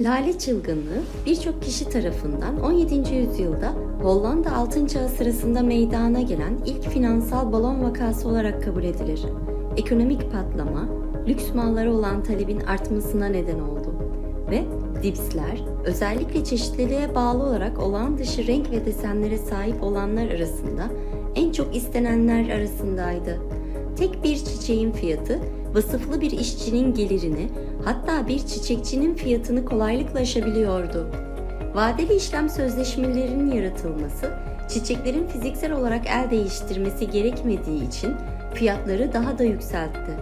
Lale çılgınlığı birçok kişi tarafından 17. yüzyılda Hollanda Altın Çağı sırasında meydana gelen ilk finansal balon vakası olarak kabul edilir. Ekonomik patlama, lüks mallara olan talebin artmasına neden oldu ve dipsler özellikle çeşitliliğe bağlı olarak olağan dışı renk ve desenlere sahip olanlar arasında en çok istenenler arasındaydı. Tek bir çiçeğin fiyatı vasıflı bir işçinin gelirini hatta bir çiçekçinin fiyatını kolaylıkla aşabiliyordu. Vadeli işlem sözleşmelerinin yaratılması, çiçeklerin fiziksel olarak el değiştirmesi gerekmediği için fiyatları daha da yükseltti.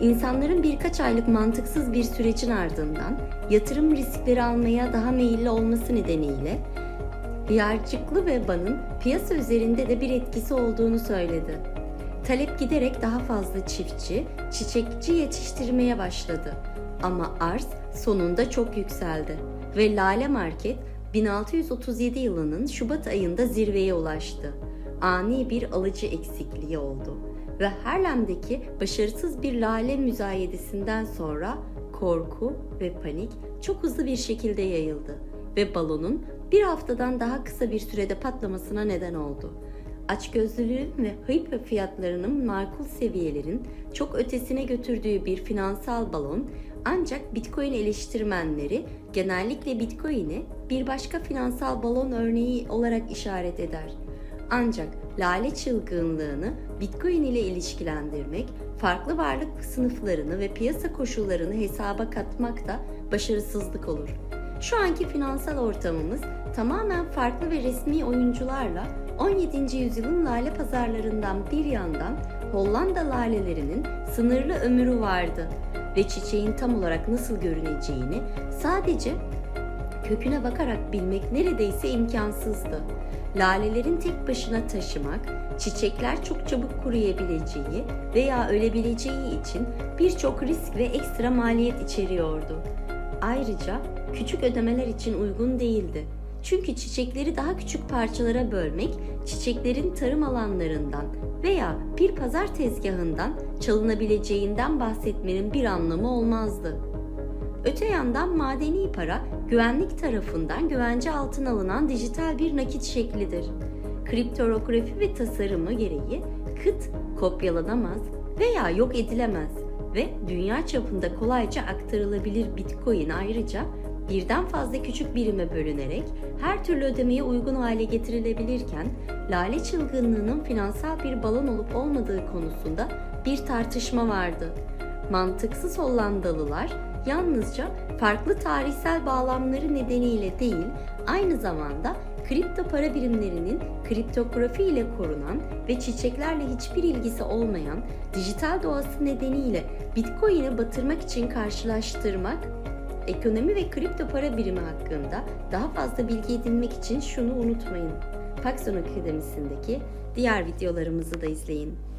İnsanların birkaç aylık mantıksız bir sürecin ardından yatırım riskleri almaya daha meyilli olması nedeniyle Hiyarcıklı ve Ban'ın piyasa üzerinde de bir etkisi olduğunu söyledi. Talep giderek daha fazla çiftçi, çiçekçi yetiştirmeye başladı. Ama arz sonunda çok yükseldi ve Lale Market 1637 yılının Şubat ayında zirveye ulaştı. Ani bir alıcı eksikliği oldu ve Harlem'deki başarısız bir lale müzayedesinden sonra korku ve panik çok hızlı bir şekilde yayıldı ve balonun bir haftadan daha kısa bir sürede patlamasına neden oldu. Açgözlülüğün ve hype fiyatlarının makul seviyelerin çok ötesine götürdüğü bir finansal balon ancak Bitcoin eleştirmenleri genellikle Bitcoin'i bir başka finansal balon örneği olarak işaret eder. Ancak lale çılgınlığını Bitcoin ile ilişkilendirmek, farklı varlık sınıflarını ve piyasa koşullarını hesaba katmak da başarısızlık olur. Şu anki finansal ortamımız tamamen farklı ve resmi oyuncularla 17. yüzyılın lale pazarlarından bir yandan Hollanda lalelerinin sınırlı ömrü vardı ve çiçeğin tam olarak nasıl görüneceğini sadece köküne bakarak bilmek neredeyse imkansızdı. Lalelerin tek başına taşımak, çiçekler çok çabuk kuruyabileceği veya ölebileceği için birçok risk ve ekstra maliyet içeriyordu. Ayrıca küçük ödemeler için uygun değildi. Çünkü çiçekleri daha küçük parçalara bölmek, çiçeklerin tarım alanlarından veya bir pazar tezgahından çalınabileceğinden bahsetmenin bir anlamı olmazdı. Öte yandan madeni para güvenlik tarafından güvence altına alınan dijital bir nakit şeklidir. Kriptografi ve tasarımı gereği kıt kopyalanamaz veya yok edilemez ve dünya çapında kolayca aktarılabilir Bitcoin ayrıca birden fazla küçük birime bölünerek her türlü ödemeye uygun hale getirilebilirken lale çılgınlığının finansal bir balon olup olmadığı konusunda bir tartışma vardı. Mantıksız Hollandalılar yalnızca farklı tarihsel bağlamları nedeniyle değil, aynı zamanda kripto para birimlerinin kriptografi ile korunan ve çiçeklerle hiçbir ilgisi olmayan dijital doğası nedeniyle Bitcoin'i batırmak için karşılaştırmak, ekonomi ve kripto para birimi hakkında daha fazla bilgi edinmek için şunu unutmayın. Paxson Akademisi'ndeki diğer videolarımızı da izleyin.